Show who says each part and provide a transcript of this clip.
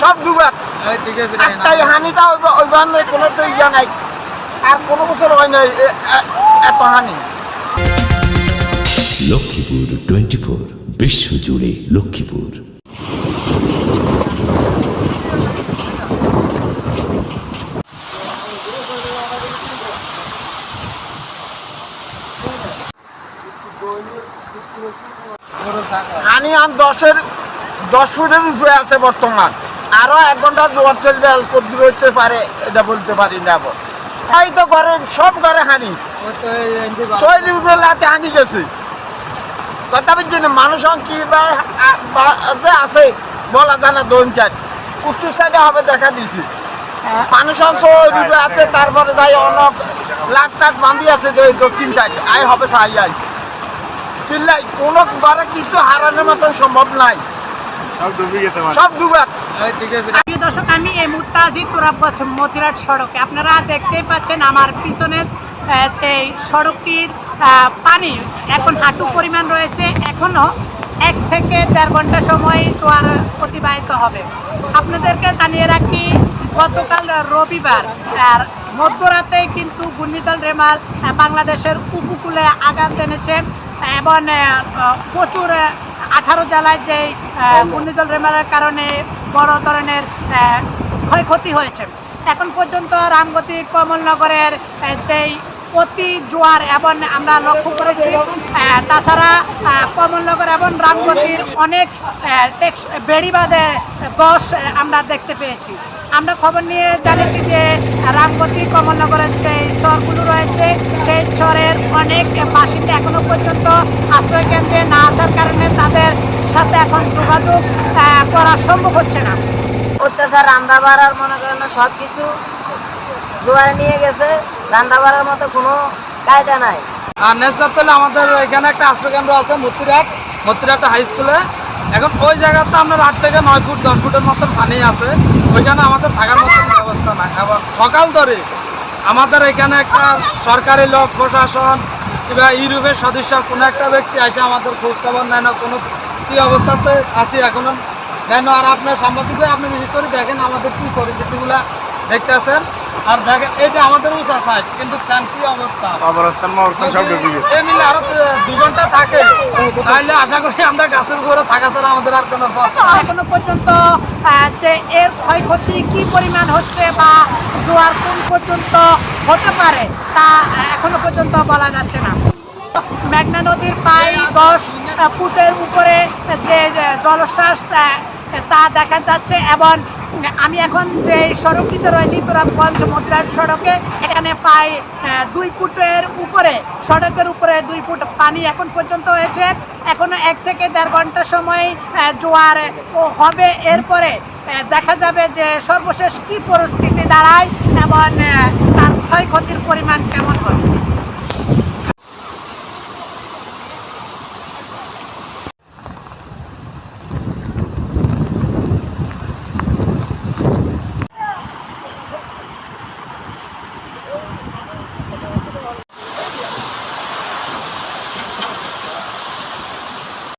Speaker 1: সব হানিটা কোনো তো ইয়া নাই। আর কোনো বছর হয় নাই এ- এ- এত হানি।
Speaker 2: লক্ষ্মীপুর টোয়েন্টি ফোর বিশ্বজুড়ে লক্ষ্মীপুর।
Speaker 1: হানি আন দশের দশ ফুটের উপরে আছে বর্তমান। আরও এক ঘণ্টা জোয়ার চলবে হইতে পারে এটা বলতে পারি না আবার। তাই তো ঘরে সব ঘরে হানি। তৈরি উপরে লাতে হানি গেছে। কথা বলছি মানুষ কি যে আছে বলা যায় না দোন চাই উত্তর সাইডে হবে দেখা দিছি। মানুষ অংশ রূপে আছে তারপরে যাই অনেক লাখ টাক বান্ধি আছে যে দক্ষিণ সাইড আই হবে সাই আই চিল্লাই কোনো বারে কিছু হারানোর মতন সম্ভব নাই।
Speaker 3: পানি এখন হাঁটু পরিমাণ রয়েছে। এক থেকে দেড় ঘণ্টা সময় অতিবাহিত হবে। আপনাদেরকে জানিয়ে রাখি, গতকাল রবিবার মধ্যরাতে কিন্তু ঘূর্ণিঝড় রেমাল বাংলাদেশের উপকূলে আঘাত এনেছে। এবং প্রচুর আঠারো জেলায় যে আহ, ঘূর্ণিঝড় রেমালের কারণে বড় ধরনের ক্ষয়ক্ষতি হয়েছে। এখন পর্যন্ত রামগতি কমলনগরের যেই অতি জোয়ার এবং আমরা লক্ষ্য করেছি তাছাড়া কমলনগর এবং রামগতির অনেক টেক্স বেড়িবাঁধে দশ আমরা দেখতে পেয়েছি। আমরা খবর নিয়ে জানিয়েছি যে রামগতি কমলনগরের যে চরগুলো রয়েছে সেই চরের অনেক বাসিন্দা এখনও পর্যন্ত আশ্রয় কেন্দ্রে আসার কারণে তাদের সাথে এখন যোগাযোগ করা সম্ভব হচ্ছে না।
Speaker 4: অত্যাচার রান্না বাড়ার মনে করেন না সব কিছু জোয়ারে নিয়ে গেছে। রান্না বাড়ার মতো কোনো কায়দা নাই।
Speaker 5: আর ন্যাশনাল তলে আমাদের এখানে একটা আশ্রয়কেন্দ্র আছে মতিরাট মতিরাট হাই স্কুলে। এখন ওই জায়গাতে আপনার আট থেকে নয় ফুট দশ ফুটের মতন পানি আছে। ওইখানে আমাদের থাকার মতো ব্যবস্থা নাই। এবং সকাল ধরে আমাদের এখানে একটা সরকারি লোক প্রশাসন কিংবা ইউরোপের সদস্য কোনো একটা ব্যক্তি এসে আমাদের খোঁজ খবর নেয় না কোনো কী অবস্থাতে আছি এখনও? নেন আর আপনার সাংবাদিক আপনি বিশেষ করে দেখেন আমাদের কী পরিস্থিতিগুলা দেখতেছেন। আর দেখেন এটা আমাদের উঁচা সাইজ কিন্তু কি অবস্থা? মিলে আরও দু ঘণ্টা থাকে তাহলে আশা করি আমরা গাছের উপরে থাকা ছাড়া আমাদের আর কোনো
Speaker 3: এখনও পর্যন্ত যে এর ক্ষয়ক্ষতি কি পরিমাণ হচ্ছে বা জোয়ার কোন পর্যন্ত হতে পারে তা এখনও পর্যন্ত বলা যাচ্ছে না। মেঘনা নদীর প্রায় দশ ফুটের উপরে যে জলশ্বাস তা দেখা যাচ্ছে এবং আমি এখন যে সড়কটিতে রয়েছি তোরাবগঞ্জ মদিরাট সড়কে, এখানে প্রায় দুই ফুটের উপরে, সড়কের উপরে দুই ফুট পানি এখন পর্যন্ত হয়েছে। এখনও এক থেকে দেড় ঘণ্টা সময় জোয়ার হবে। এরপরে দেখা যাবে যে সর্বশেষ কি পরিস্থিতি দাঁড়ায় এবং তার ক্ষয়ক্ষতির পরিমাণ